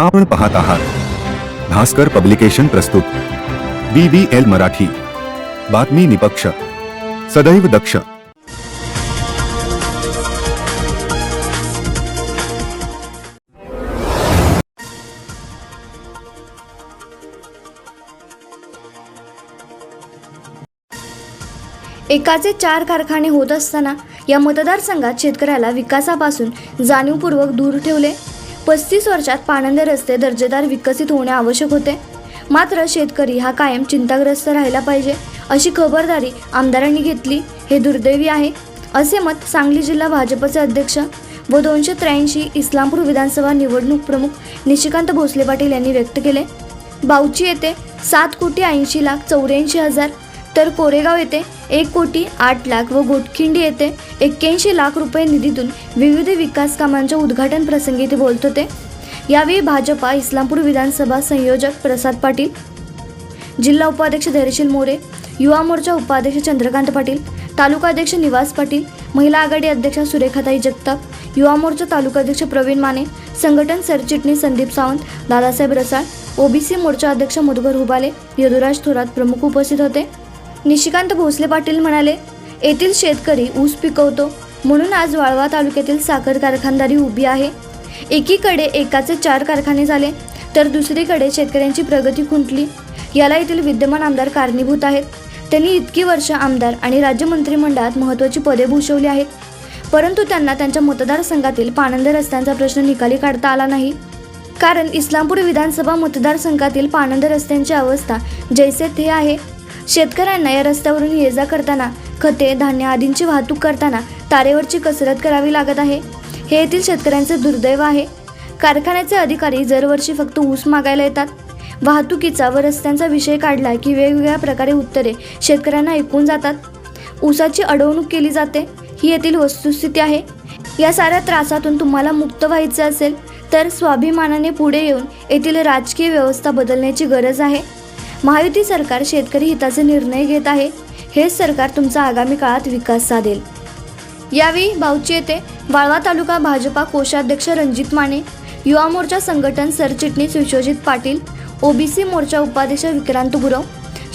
आपण पाहत आहात. भास्कर पब्लिकेशन प्रस्तुत. B B L Marathi. बातमी निपक्ष. सदैव दक्ष. एकाचे चार कारखाने होत असताना या मतदारसंघात शेतकऱ्याला विकासापासून जाणीवपूर्वक दूर ठेवले. पस्तीस वर्षात पाणंदे रस्ते दर्जेदार विकसित होणे आवश्यक होते. मात्र शेतकरी हा कायम चिंताग्रस्त राहिला पाहिजे अशी खबरदारी आमदारांनी घेतली हे दुर्दैवी आहे असे मत सांगली जिल्हा भाजपचे अध्यक्ष व दोनशे त्र्याऐंशी इस्लामपूर विधानसभा निवडणूक प्रमुख निशिकांत भोसले पाटील यांनी व्यक्त केले. बावची येथे सात कोटी ऐंशी लाख चौऱ्याऐंशी हजार तर कोरेगाव येथे एक कोटी आठ लाख व गोटखिंडी येथे एक्क्याऐंशी लाख रुपये निधीतून विविध विकास कामांच्या उद्घाटन प्रसंगी ते बोलत होते. यावेळी भाजपा इस्लामपूर विधानसभा संयोजक प्रसाद पाटील जिल्हा उपाध्यक्ष धैर्यशील मोरे युवा मोर्चा उपाध्यक्ष चंद्रकांत पाटील तालुका अध्यक्ष निवास पाटील महिला आघाडी अध्यक्षा सुरेखाताई जगताप युवा मोर्चा तालुका अध्यक्ष प्रवीण माने संघटन सरचिटणीस संदीप सावंत दादासाहेब रसाळ ओबीसी मोर्चा अध्यक्ष मधुकर हुबाले यदुराज थोरात प्रमुख उपस्थित होते. निशिकांत भोसले पाटील म्हणाले येथील शेतकरी ऊस पिकवतो म्हणून आज वाळवा तालुक्यातील साखर कारखानदारी उभी आहे. एकीकडे एकाचे चार कारखाने झाले तर दुसरीकडे शेतकऱ्यांची प्रगती खुंटली. याला येथील विद्यमान आमदार कारणीभूत आहेत. त्यांनी इतकी वर्ष आमदार आणि राज्य मंत्रिमंडळात महत्त्वाची पदे भूषवली आहेत. परंतु त्यांना त्यांच्या मतदारसंघातील पाणंद रस्त्यांचा प्रश्न निकाली काढता आला नाही. कारण इस्लामपूर विधानसभा मतदारसंघातील पाणंद रस्त्यांची अवस्था जैसे थे आहे. शेतकऱ्यांना या रस्त्यावरून ये जा करताना खते धान्य आदींची वाहतूक करताना तारेवरची कसरत करावी लागत आहे. हे येथील शेतकऱ्यांचे दुर्दैव आहे. कारखान्याचे अधिकारी दरवर्षी फक्त ऊस मागायला येतात. वाहतुकीचा व रस्त्यांचा विषय काढला की वेगवेगळ्या प्रकारे उत्तरे शेतकऱ्यांना ऐकून जातात. ऊसाची अडवणूक केली जाते. ही येथील वस्तुस्थिती आहे. या साऱ्या त्रासातून तुम्हाला मुक्त व्हायचं असेल तर स्वाभिमानाने पुढे येऊन येथील राजकीय व्यवस्था बदलण्याची गरज आहे. महायुती सरकार शेतकरी हिताचे निर्णय घेत आहे. हेच सरकार तुमचा आगामी काळात विकास साधेल. यावेळी बावची येथे वाळवा तालुका भाजपा कोषाध्यक्ष रणजित माने युवा मोर्चा संघटन सरचिटणीस विश्वजित पाटील ओबीसी मोर्चा उपाध्यक्ष विक्रांत गुरव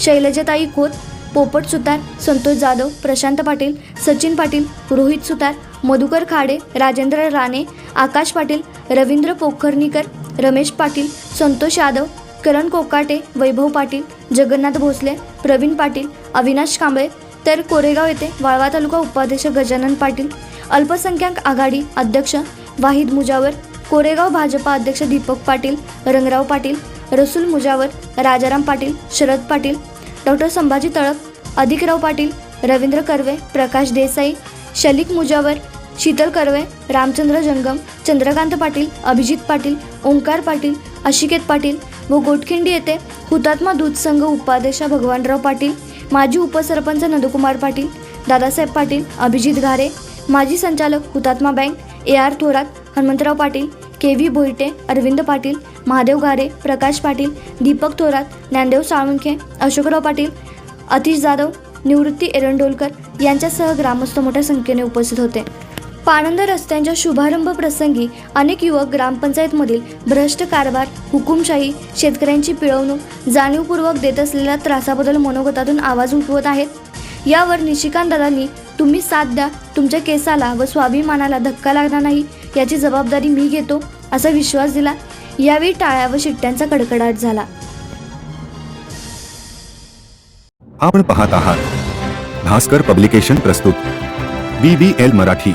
शैलजाताई खोत पोपट सुतार संतोष जाधव प्रशांत पाटील सचिन पाटील रोहित सुतार मधुकर खाडे राजेंद्र राणे आकाश पाटील रवींद्र पोखर्णीकर रमेश पाटील संतोष यादव करण कोकाटे वैभव पाटील जगन्नाथ भोसले प्रवीण पाटील अविनाश कांबळे तर कोरेगाव येथे वाळवा तालुका उपाध्यक्ष गजानन पाटील अल्पसंख्याक आघाडी अध्यक्ष वाहिद मुजावर कोरेगाव भाजपा अध्यक्ष दीपक पाटील रंगराव पाटील रसूल मुजावर राजाराम पाटील शरद पाटील डॉक्टर संभाजी तळप अधिकराव पाटील रवींद्र कर्वे प्रकाश देसाई शलिक मुजावर शीतल कर्वे रामचंद्र जंगम चंद्रकांत पाटील अभिजित पाटील ओंकार पाटील अशिकेत पाटील व गोटखिंडी येथे हुतात्मा दूध संघ उपाध्यक्ष भगवानराव पाटील माजी उपसरपंच नंदकुमार पाटील दादासाहेब पाटील अभिजित घारे माजी संचालक Hutatma bank A R Thorat Hanumantrao Patil K V Bhoite Arvind Patil Mahadev Ghare Prakash Patil Deepak Thorat Dnyandev Salunkhe Ashokrao Patil Atish Jadhav Nivrutti Erandolkar यांच्यासह ग्रामस्थ मोठ्या संख्येने उपस्थित होते. पाणंद रस्त्यांच्या शुभारंभ प्रसंगी अनेक युवक ग्रामपंचायतमधील भ्रष्ट कारभार हुकुमशाही शेतकऱ्यांची पिळवणूक जाणीवपूर्वक देत असलेल्या त्रासाबद्दल मनोगतातून आवाज उठवत आहेत. यावर निशिकांत दादांनी तुम्ही साथ द्या तुमच्या केसाला व स्वाभिमानाला धक्का लागणार नाही याची जबाबदारी मी घेतो असा विश्वास दिला. यावेळी टाळ्या व शिट्ट्यांचा कडकडाट झाला. आपण पाहत आहात. भास्कर पब्लिकेशन प्रस्तुत. B B L Marathi.